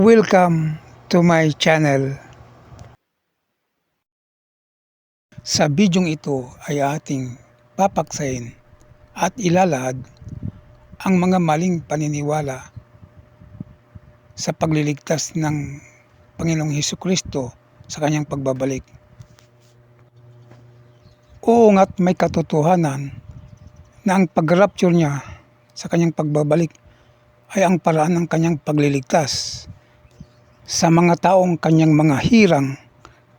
Welcome to my channel. Sa bidyong ito ay ating papaksayin at ilalahad ang mga maling paniniwala sa pagliligtas ng Panginoong Hesus Kristo sa kanyang pagbabalik. Oo nga't may katotohanan na ang pag-rapture niya sa kanyang pagbabalik ay ang paraan ng kanyang pagliligtas sa mga taong kanyang mga hirang,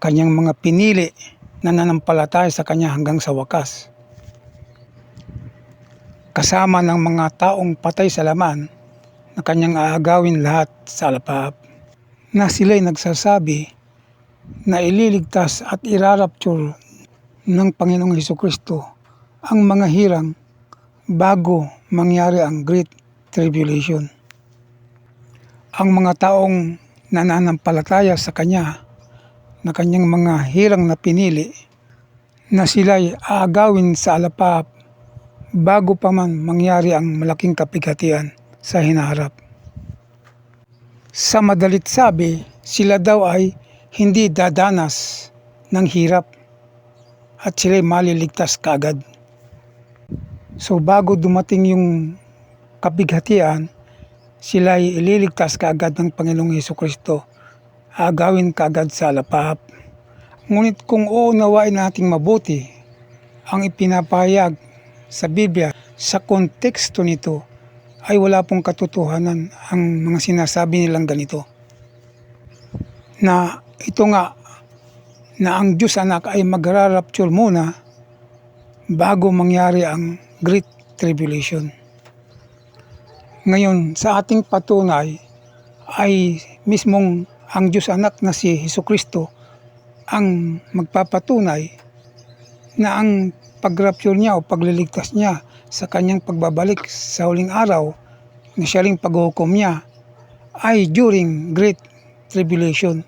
kanyang mga pinili na nanampalataya sa kanya hanggang sa wakas. Kasama ng mga taong patay sa laman na kanyang aagawin lahat sa alapahap na sila'y nagsasabi na ililigtas at irarapture ng Panginoong Heso Kristo ang mga hirang bago mangyari ang Great Tribulation. Ang mga taong nananampalataya sa Kanya na Kanyang mga hirang na pinili na sila'y aagawin sa alapap bago pa man mangyari ang malaking kapighatian sa hinaharap. Sa madalit sabi, sila daw ay hindi dadanas ng hirap at sila'y maliligtas kaagad. So bago dumating yung kapighatian, sila ay ililigtas kaagad ng Panginoong Heso Kristo. Agawin kaagad sa alapahap. Ngunit kung uunawain nating mabuti ang ipinapahayag sa Biblia sa konteksto nito ay wala pong katotohanan ang mga sinasabi nilang ganito. Na ito nga na ang Diyos anak ay magrarapture muna bago mangyari ang Great Tribulation. Ngayon, sa ating patunay ay mismong ang Diyos anak na si Heso Kristo ang magpapatunay na ang pag-rapture niya o pagliligtas niya sa kanyang pagbabalik sa huling araw na siya ring paghuhukom niya ay during Great Tribulation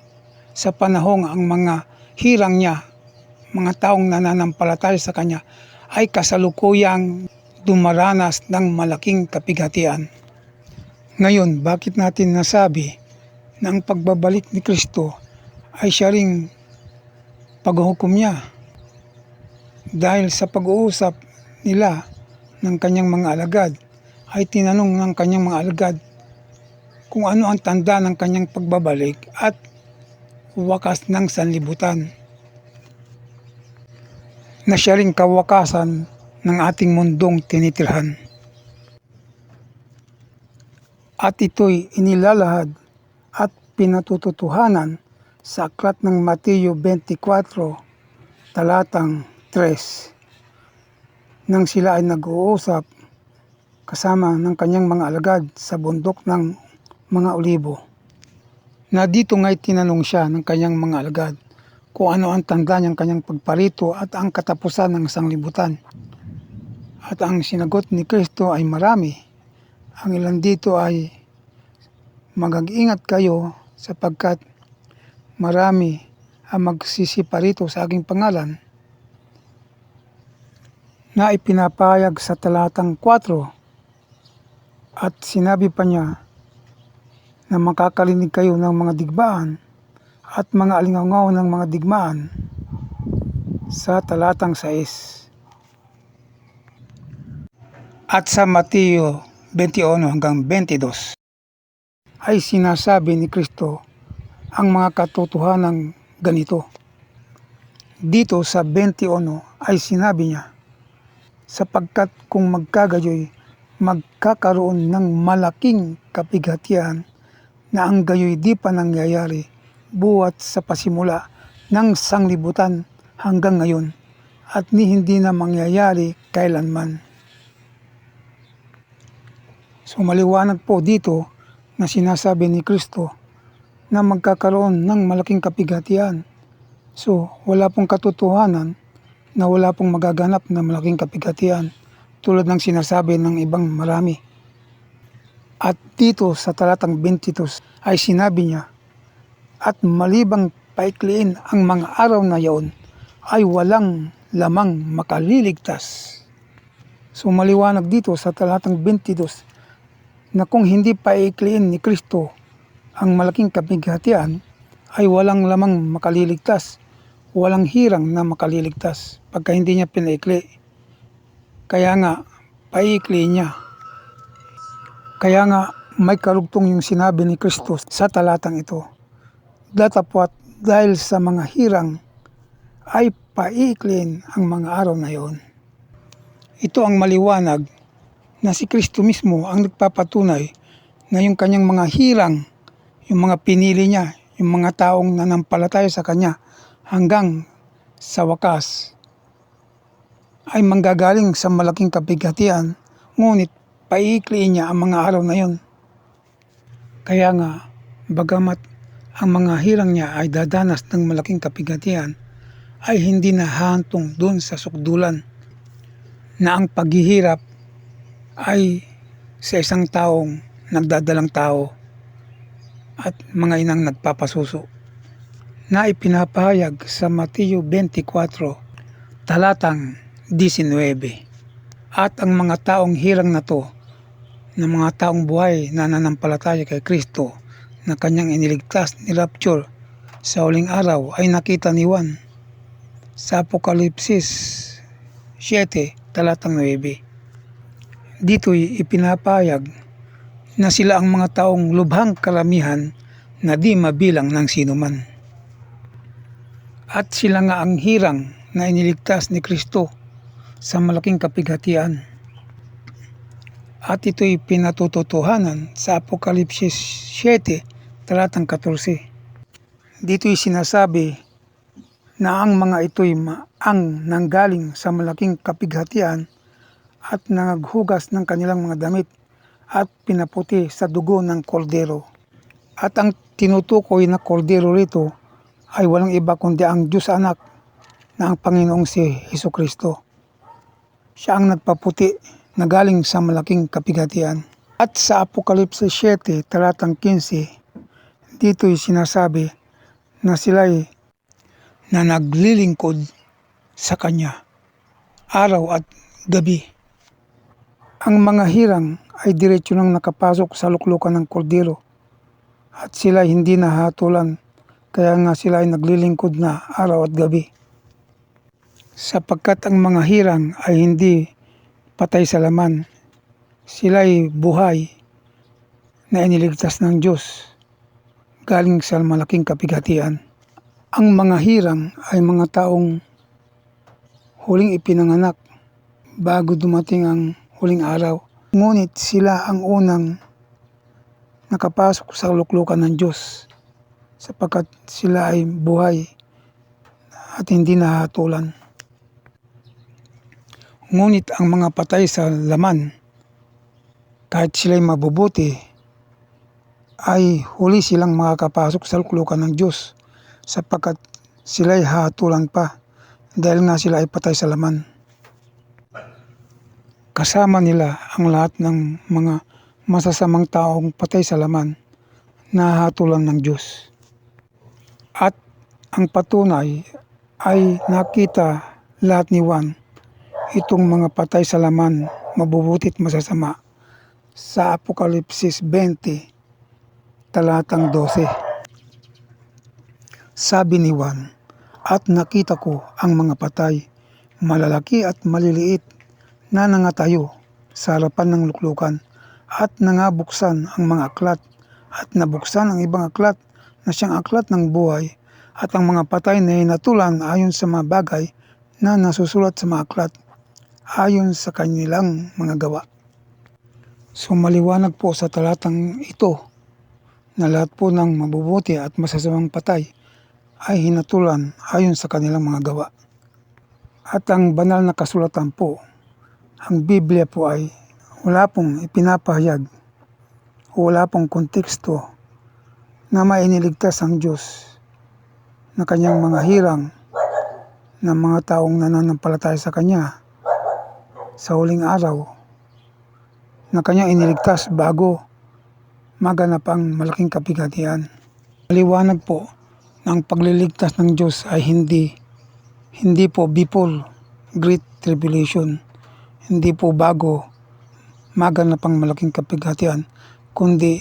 sa panahong ang mga hirang niya, mga taong nananampalataya sa kanya ay kasalukuyang dumaranas ng malaking kapighatian. Ngayon, bakit natin nasabi na ang pagbabalik ni Kristo ay siya ring paghuhukom niya? Dahil sa pag-uusap nila ng kanyang mga alagad, ay tinanong ng kanyang mga alagad kung ano ang tanda ng kanyang pagbabalik at wakas ng sanlibutan na siya ring kawakasan ng ating mundong tinitirhan. At ito'y inilalahad at pinatututuhanan sa aklat ng Mateo 24, talatang 3. Nang sila ay nag-uusap kasama ng kanyang mga alagad sa bundok ng mga olibo. Na dito nga'y tinanong siya ng kanyang mga alagad kung ano ang tanda niyang kanyang pagparito at ang katapusan ng sanglibutan. At ang sinagot ni Kristo ay marami. Ang ilan dito ay magag-ingat kayo sapagkat marami ang magsisiparito sa aking pangalan na ipinapayag sa talatang 4 at sinabi pa niya na makakalinig kayo ng mga digmaan at mga alingaw ng mga digmaan sa talatang 6. At sa Mateo 21 hanggang 22 ay sinasabi ni Kristo ang mga katotohanan ganito. Dito sa 21 ay sinabi niya, sapagkat kung magkagayoy, magkakaroon ng malaking kapighatian na ang gayoy di pa nangyayari buwat sa pasimula ng sanglibutan hanggang ngayon at ni hindi na mangyayari kailanman. So maliwanag po dito na sinasabi ni Kristo na magkakaroon ng malaking kapighatian. So wala pong katotohanan na wala pong magaganap na malaking kapighatian tulad ng sinasabi ng ibang marami. At dito sa talatang 22 ay sinabi niya, at malibang paikliin ang mga araw na yaon ay walang lamang makaliligtas. So maliwanag dito sa talatang 22 na kung hindi paikliin ni Kristo ang malaking kapighatian ay walang lamang makaliligtas, walang hirang na makaliligtas pagka hindi niya pinaikli. Kaya nga, paikli niya. Kaya nga, may karugtong yung sinabi ni Kristo sa talatang ito. Datapwat dahil sa mga hirang ay paiklin ang mga araw na yon. Ito ang maliwanag na si Kristo mismo ang nagpapatunay na yung kanyang mga hirang, yung mga pinili niya, yung mga taong nanampalataya sa kanya hanggang sa wakas ay manggagaling sa malaking kapighatian, ngunit paiikliin niya ang mga araw na yon. Kaya nga, bagamat ang mga hirang niya ay dadanas ng malaking kapighatian, ay hindi nahahantong doon sa sukdulan na ang paghihirap ay sa isang taong nagdadalang tao at mga inang nagpapasuso na ipinapahayag sa Mateo 24 talatang 19 at ang mga taong hirang na to na mga taong buhay na nanampalataya kay Kristo na kanyang iniligtas ni Rapture sa huling araw ay nakita ni Juan sa Apokalipsis 7 talatang 9. Dito'y ipinapayag na sila ang mga taong lubhang karamihan na di mabilang ng sinuman. At sila nga ang hirang na iniligtas ni Kristo sa malaking kapighatian. At ito'y pinatututuhanan sa Apokalipsis 7 talatang 14. Dito'y sinasabi na ang mga ito'y ang nanggaling sa malaking kapighatian at nangaghugas ng kanilang mga damit at pinaputi sa dugo ng kordero. At ang tinutukoy na kordero rito ay walang iba kundi ang Diyos anak na ang Panginoong si Heso Kristo. Siya ang nagpaputi na galing sa malaking kapighatian. At sa Apokalipsis 7, talatang 15, dito'y sinasabi na sila'y na naglilingkod sa Kanya araw at gabi. Ang mga hirang ay diretsyo nang nakapasok sa luklukan ng kordero at sila hindi nahatulan kaya nga sila ay naglilingkod na araw at gabi. Sapagkat ang mga hirang ay hindi patay sa laman, sila ay buhay na iniligtas ng Diyos galing sa malaking kapighatian. Ang mga hirang ay mga taong huling ipinanganak bago dumating ang huling araw. Ngunit sila ang unang nakapasok sa luklukan ng Diyos sapagkat sila ay buhay at hindi nahatulan. Ngunit ang mga patay sa laman, kahit sila'y mabubuti, ay huli silang makakapasok sa luklukan ng Diyos sapagkat sila'y hatulan pa dahil nga sila ay patay sa laman. Kasama nila ang lahat ng mga masasamang taong patay sa laman na hatulan ng Diyos. At ang patunay ay nakita lahat ni Juan itong mga patay sa laman, mabubutit masasama sa Apokalipsis 20 talatang 12. Sabi ni Juan, at nakita ko ang mga patay, malalaki at maliliit na nangatayo sa harapan ng luklukan at nangabuksan ang mga aklat at nabuksan ang ibang aklat na siyang aklat ng buhay at ang mga patay na hinatulan ayon sa mga bagay na nasusulat sa mga aklat ayon sa kanilang mga gawa. So maliwanag po sa talatang ito na lahat po ng mabubuti at masasamang patay ay hinatulan ayon sa kanilang mga gawa. At ang banal na kasulatan po, ang Biblia po ay wala pong ipinapahayag o wala pong konteksto na mainiligtas ang Diyos na kanyang mga hirang ng mga taong nananampalataya sa Kanya sa huling araw na kanyang iniligtas bago maganap ang malaking kapighatian. Maliwanag po na ang pagliligtas ng Diyos ay hindi hindi po before Great Tribulation, hindi po bago maganap ang malaking kapighatian, kundi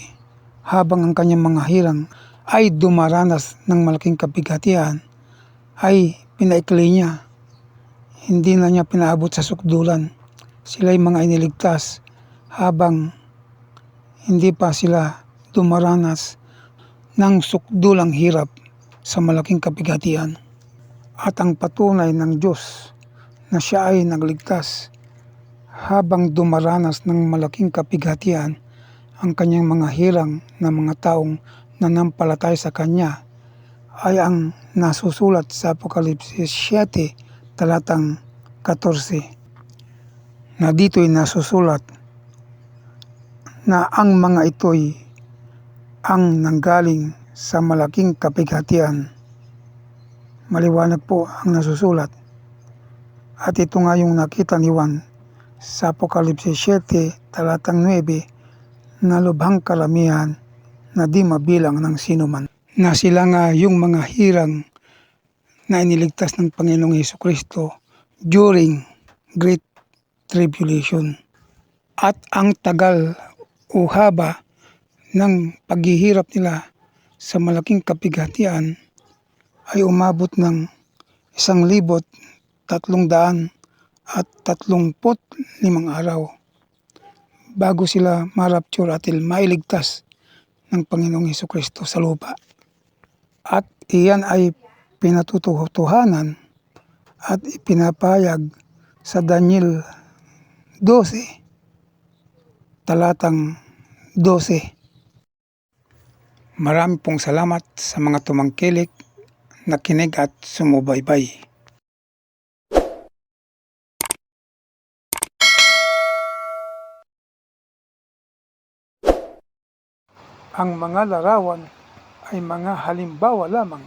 habang ang kanyang mga hirang ay dumaranas ng malaking kapighatian ay pinaikli niya. Hindi na niya pinaabot sa sukdulan. Sila'y mga iniligtas habang hindi pa sila dumaranas ng sukdulang hirap sa malaking kapighatian. At ang patunay ng Diyos na siya ay nagligtas habang dumaranas ng malaking kapighatian ang kanyang mga hirang na mga taong nanampalatay sa Kanya ay ang nasusulat sa Apokalipsis 7 talatang 14 na dito'y nasusulat na ang mga ito'y ang nanggaling sa malaking kapighatian. Maliwanag po ang nasusulat. At ito nga yung nakita ni Juan sa Apokalipsis 7 talatang 9 na lubhang karamihan na di mabilang ng sinuman. Na sila nga yung mga hirang na iniligtas ng Panginoong Heso Kristo during Great Tribulation. At ang tagal o haba ng paghihirap nila sa malaking kapighatian ay umabot ng isang libot tatlong daan at tatlongpot limang araw bago sila marapture at mailigtas ng Panginoong Heso Kristo sa lupa. At iyan ay pinatutuhanan at ipinapayag sa Daniel 12, talatang 12. Marami pong salamat sa mga tumangkilik, nakinig at sumubaybay. Ang mga larawan ay mga halimbawa lamang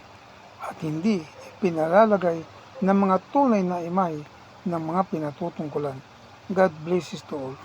at hindi pinalalagay ng mga tunay na imahe ng mga pinatutungkulan. God bless us to all.